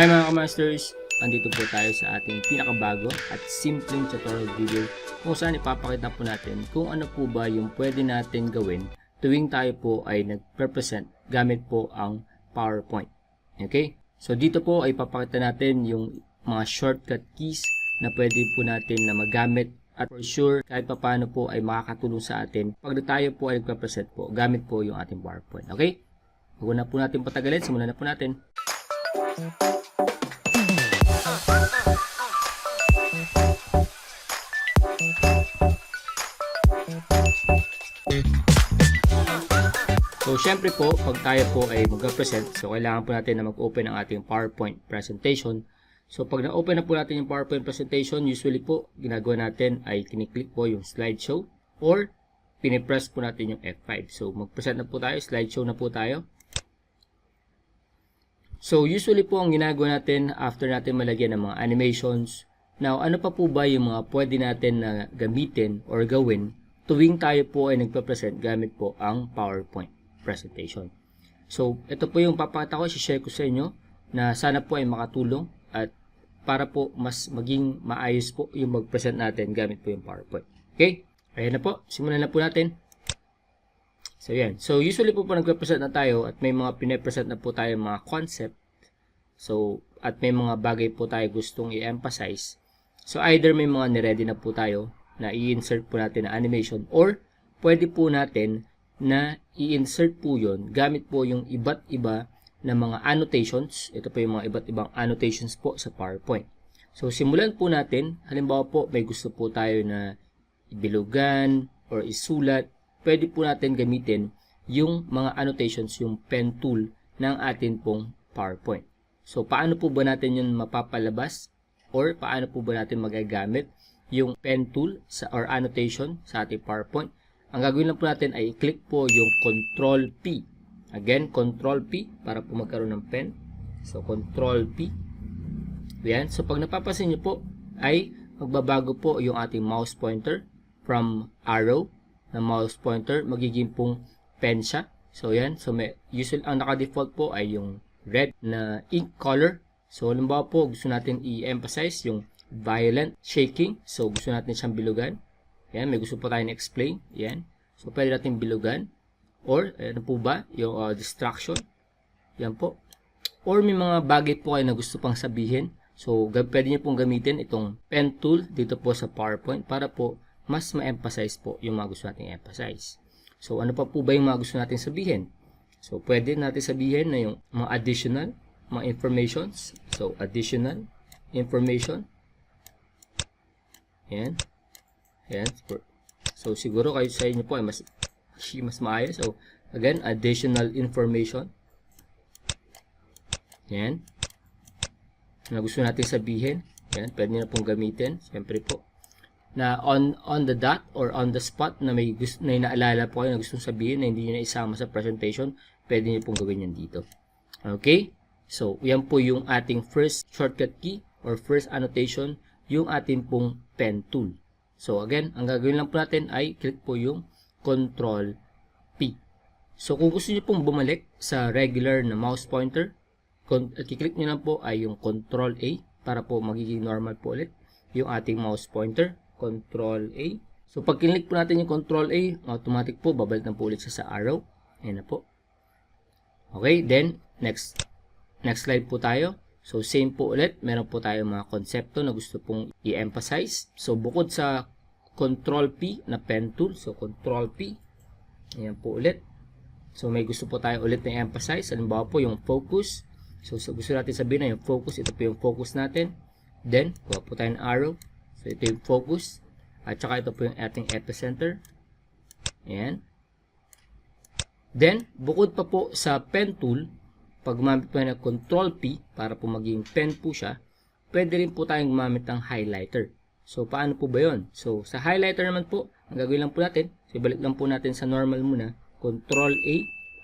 Hi mga kamasters! Andito po tayo sa ating pinakabago at simpleng tutorial video kung saan ipapakita po natin kung ano po ba yung pwede natin gawin tuwing tayo po ay nag-represent gamit po ang PowerPoint. Okay? So dito po ay papakita natin yung mga shortcut keys na pwede po natin na magamit at for sure kahit pa paano po ay makakatulong sa atin pag tayo po ay nagpa-present po gamit po yung ating PowerPoint. Okay? Huwag na po natin patagalin, simulan na po natin. So, syempre po, pag tayo po ay mag-present, so kailangan po natin na mag-open ang ating PowerPoint presentation. So, pag na-open na po natin yung PowerPoint presentation, usually po, ginagawa natin ay kiniklik po yung slideshow or pinipress po natin yung F5. So, mag-present na po tayo, slideshow na po tayo. So, usually po ang ginagawa natin after natin malagyan ng mga animations. Now, ano pa po ba yung mga pwede natin na gamitin or gawin tuwing tayo po ay nagpa-present gamit po ang PowerPoint presentation. So, ito po yung papakita ko, share ko sa inyo na sana po ay makatulong at para po mas maging maayos po yung mag-present natin gamit po yung PowerPoint. Okay? Ayan na po. Simulan na po natin. So, yan. So, usually po po nagpe-present na tayo at may mga pine-present na po tayo mga concept. So, at may mga bagay po tayo gustong i-emphasize. So, either may mga niready na po tayo na i-insert po natin na animation or pwede po natin na i-insert po yon gamit po yung iba't iba na mga annotations. Ito po yung mga iba't ibang annotations po sa PowerPoint. So, simulan po natin. Halimbawa po, may gusto po tayo na ibilugan or isulat. Pwede po natin gamitin yung mga annotations, yung pen tool ng atin pong PowerPoint. So, paano po ba natin yun mapapalabas or paano po ba natin magagamit yung pen tool sa, or annotation sa ating PowerPoint? Ang gagawin lang po natin ay i-click po yung Control P. Again, Control P para po magkaroon ng pen. So, Control P. Yan. So, pag napapansin nyo po, ay magbabago po yung ating mouse pointer from arrow na mouse pointer, magiging pong pen siya. So, yan. So, may, usually, ang naka-default po ay yung red na ink color. So, halimbawa po, gusto natin i-emphasize yung violent shaking. So, gusto natin siyang bilugan. Yan, may gusto po tayong explain. Yan. So, pwede natin bilugan. Or, ano po ba? Yung uh, distraction. Yan po. Or, may mga bagay po kayo na gusto pang sabihin. So, pwede nyo pong gamitin itong pen tool dito po sa PowerPoint para po mas ma-emphasize po yung mga gusto natin emphasize. So, ano pa po ba yung mga gusto natin sabihin? So, pwede natin sabihin na yung mga additional, mga informations. So, additional information. Yan. Yan. So, siguro kayo sa inyo po ay mas, mas maayos. So, again, additional information. Yan. Na gusto natin sabihin. Yan. Pwede na pong gamitin. Siyempre po. Na on on the dot or on the spot na may gusto na inaalala po kayo na gustong sabihin na hindi niyo na isama sa presentation, pwede niyo pong gawin yan dito. Okay? So, yan po yung ating first shortcut key or first annotation, yung ating pong pen tool. So again, ang gagawin lang po natin ay click po yung Control P. So kung gusto niyo pong bumalik sa regular na mouse pointer, i-click niyo lang po ay yung Control A para po magiging normal po ulit yung ating mouse pointer. Control A. So pag click po natin yung Control A, automatic po babalik na po ulit siya sa arrow. Ayan na po. Okay, then next next slide po tayo. So, same po ulit. Meron po tayo mga konsepto na gusto pong i-emphasize. So, bukod sa Control P na pen tool. So, Control P. Ayan po ulit. So, may gusto po tayo ulit na i-emphasize. Halimbawa po yung focus. So, so, gusto natin sabihin na yung focus. Ito po yung focus natin. Then, kuha po tayo ng arrow. So, ito yung focus. At saka ito po yung ating epicenter. Ayan. Then, bukod pa po sa pen tool, pag gumamit po ng Control P para po maging pen po siya, pwede rin po tayong gumamit ng highlighter. So, paano po ba yun? So, sa highlighter naman po, ang gagawin lang po natin, so ibalik lang po natin sa normal muna, Control A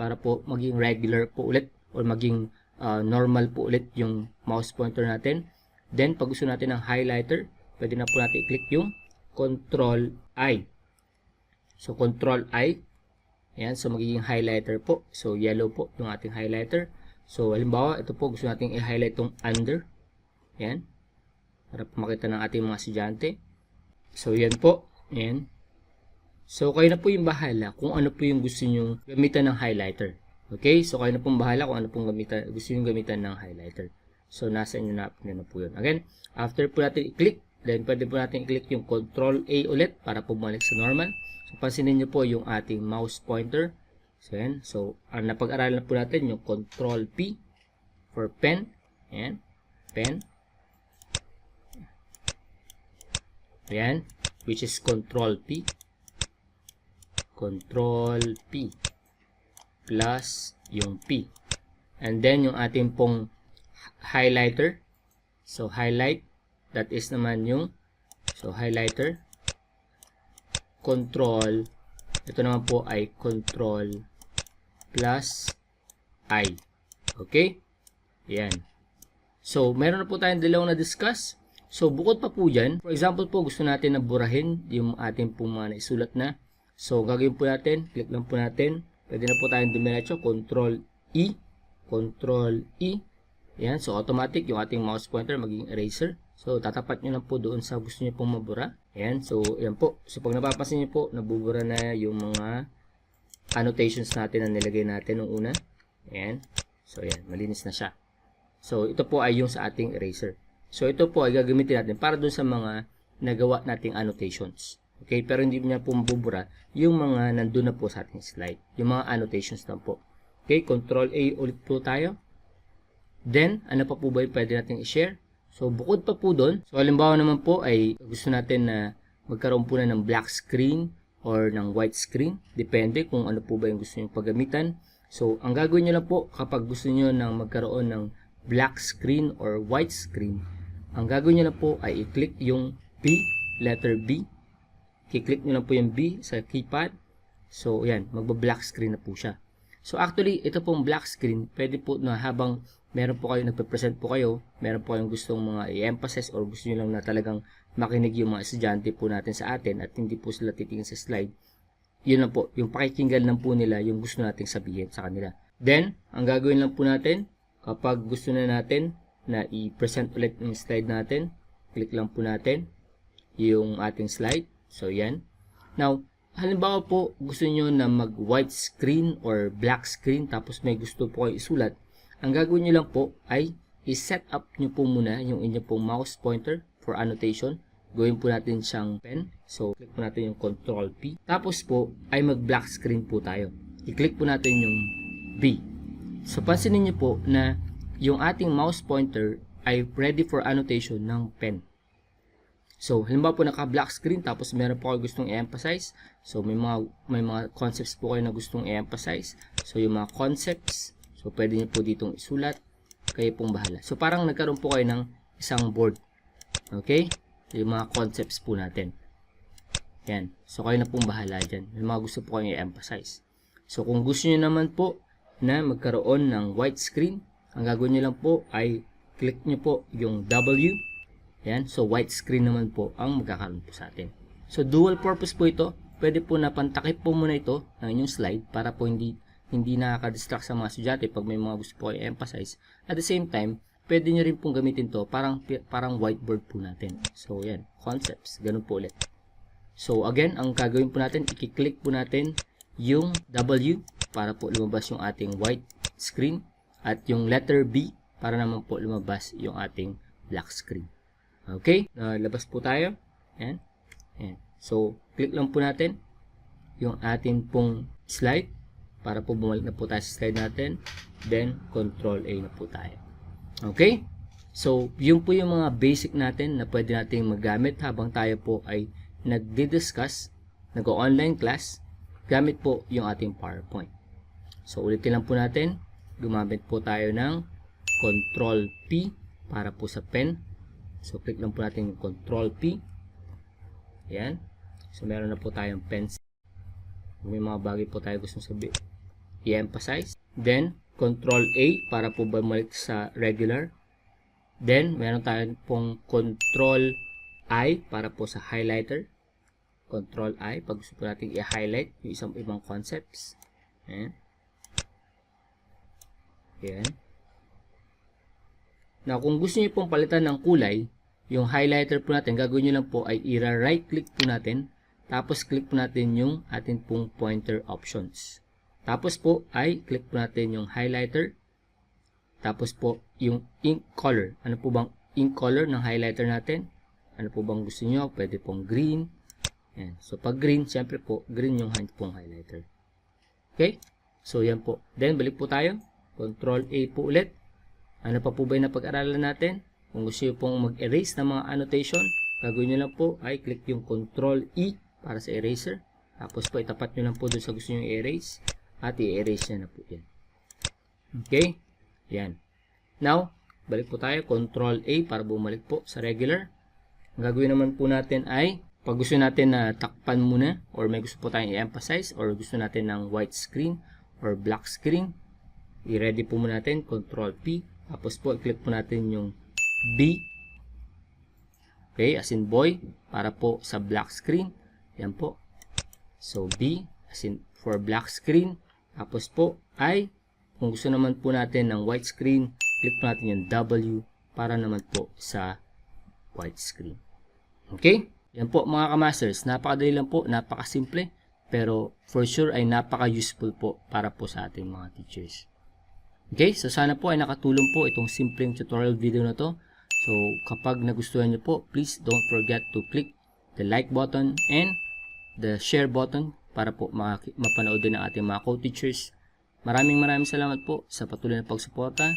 para po maging regular po ulit or maging uh, normal po ulit yung mouse pointer natin. Then, pag gusto natin ng highlighter, pwede na po natin i-click yung Control I. So, Control I. Ayan, so magiging highlighter po. So, yellow po yung ating highlighter. So, halimbawa, ito po, gusto nating i-highlight itong under. Yan. Para makita ng ating mga estudyante. So, yan po. Yan. So, kayo na po yung bahala kung ano po yung gusto nyo gamitan ng highlighter. Okay? So, kayo na pong bahala kung ano pong gamitan, gusto nyo gamitan ng highlighter. So, nasa inyo na, inyo na po yun. Again, after po natin i-click, then pwede po natin i-click yung Control A ulit para po sa normal. So, pansinin nyo po yung ating mouse pointer. So, yan. So, ang napag-aralan na po natin yung Control P for pen. Yan. Pen. Ayan. Which is Control P. Control P plus yung P. And then yung ating pong highlighter. So highlight that is naman yung so highlighter control ito naman po ay control plus I. Okay? Yan. So, meron na po tayong dalawang na-discuss. So, bukod pa po dyan, for example po, gusto natin na burahin yung ating pong mga naisulat na So, gagawin po natin, click lang po natin. Pwede na po tayong dumiretso, Control E, Control E. Yan, so automatic yung ating mouse pointer magiging eraser. So, tatapat nyo lang po doon sa gusto nyo pong mabura. Yan, so yan po. So, pag napapansin nyo po, nabubura na yung mga annotations natin na nilagay natin nung una. Yan. So, yan, malinis na siya. So, ito po ay yung sa ating eraser. So, ito po ay gagamitin natin para doon sa mga nagawa nating annotations. Okay, pero hindi niya po mabubura yung mga nandun na po sa ating slide. Yung mga annotations lang po. Okay, Control A ulit po tayo. Then, ano pa po ba yung pwede natin i-share? So, bukod pa po doon, so halimbawa naman po ay gusto natin na magkaroon po na ng black screen or ng white screen. Depende kung ano po ba yung gusto nyo paggamitan. So, ang gagawin nyo lang po kapag gusto nyo nang magkaroon ng black screen or white screen, ang gagawin nyo lang po ay i-click yung B, letter B. I-click nyo lang po yung B sa keypad. So, yan, magba-black screen na po siya. So, actually, ito pong black screen, pwede po na habang meron po kayo, nagpe-present po kayo, meron po kayong gustong mga i-emphasize or gusto nyo lang na talagang makinig yung mga estudyante po natin sa atin at hindi po sila titingin sa slide, yun lang po, yung pakikinggan lang po nila yung gusto nating sabihin sa kanila. Then, ang gagawin lang po natin, kapag gusto na natin na i-present ulit yung slide natin, click lang po natin yung ating slide. So, yan. Now, halimbawa po, gusto nyo na mag white screen or black screen tapos may gusto po kayo isulat, ang gagawin nyo lang po ay i-set up nyo po muna yung inyong pong mouse pointer for annotation. Gawin po natin siyang pen. So, click po natin yung Control P. Tapos po, ay mag-black screen po tayo. I-click po natin yung B. So, pansinin nyo po na yung ating mouse pointer ay ready for annotation ng pen. So, halimbawa po naka-black screen tapos meron po kayo gustong i-emphasize. So, may mga, may mga concepts po kayo na gustong i-emphasize. So, yung mga concepts, so pwede nyo po ditong isulat. Kayo pong bahala. So, parang nagkaroon po kayo ng isang board. Okay? Yung mga concepts po natin. Yan. So, kayo na pong bahala dyan. May mga gusto po kayo i-emphasize. So, kung gusto nyo naman po na magkaroon ng white screen, ang gagawin nyo lang po ay click nyo po yung W yan. So, white screen naman po ang magkakaroon po sa atin. So, dual purpose po ito. Pwede po na pantakip po muna ito ng inyong slide para po hindi hindi nakaka-distract sa mga estudyante pag may mga gusto po kayo emphasize. At the same time, pwede nyo rin pong gamitin to parang, parang whiteboard po natin. So, yan. Concepts. Ganun po ulit. So, again, ang gagawin po natin, i-click po natin yung W para po lumabas yung ating white screen at yung letter B para naman po lumabas yung ating black screen. Okay, nalabas po tayo. Ayan. Ayan. So, click lang po natin yung ating pong slide para po bumalik na po tayo sa slide natin. Then, Control A na po tayo. Okay? So, yun po yung mga basic natin na pwede nating magamit habang tayo po ay nagdi-discuss, nag-online class, gamit po yung ating PowerPoint. So, ulitin lang po natin. Gumamit po tayo ng Control P para po sa pen So, click lang po natin Control P. Ayan. So, meron na po tayong pencil. May mga bagay po tayo gustong sabi. I-emphasize. Then, Control A para po bumalik sa regular. Then, meron tayong pong Control I para po sa highlighter. Control I pag gusto po natin i-highlight yung isang ibang concepts. Ayan. Ayan. Now, kung gusto niyo pong palitan ng kulay, yung highlighter po natin, gagawin nyo lang po ay i-right click po natin, tapos click po natin yung atin pong pointer options. Tapos po ay click po natin yung highlighter, tapos po yung ink color. Ano po bang ink color ng highlighter natin? Ano po bang gusto niyo? Pwede pong green. Yan. So, pag green, syempre po, green yung hand pong highlighter. Okay? So, yan po. Then, balik po tayo. Control A po ulit. Ano pa po ba yung napag-aralan natin? Kung gusto nyo pong mag-erase ng mga annotation, gagawin nyo lang po ay click yung Control E para sa eraser. Tapos po, itapat nyo lang po doon sa gusto nyo i-erase. At i-erase na po yan. Okay? Yan. Now, balik po tayo. Control A para bumalik po sa regular. Ang gagawin naman po natin ay pag gusto natin na takpan muna or may gusto po tayong i-emphasize or gusto natin ng white screen or black screen, i-ready po muna natin, Control P, tapos po i-click po natin yung B, okay, as in boy, para po sa black screen, yan po. So B, as in for black screen, tapos po ay, kung gusto naman po natin ng white screen, click po natin yung W para naman po sa white screen. Okay? Yan po mga kamasters, napakadali lang po, napakasimple, pero for sure ay napaka-useful po para po sa ating mga teachers. Okay, so sana po ay nakatulong po itong simpleng tutorial video na to. So kapag nagustuhan nyo po, please don't forget to click the like button and the share button para po mapanood din ang ating mga co-teachers. Maraming maraming salamat po sa patuloy na pagsuporta.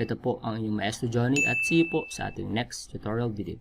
Ito po ang inyong maestro Johnny at see you po sa ating next tutorial video.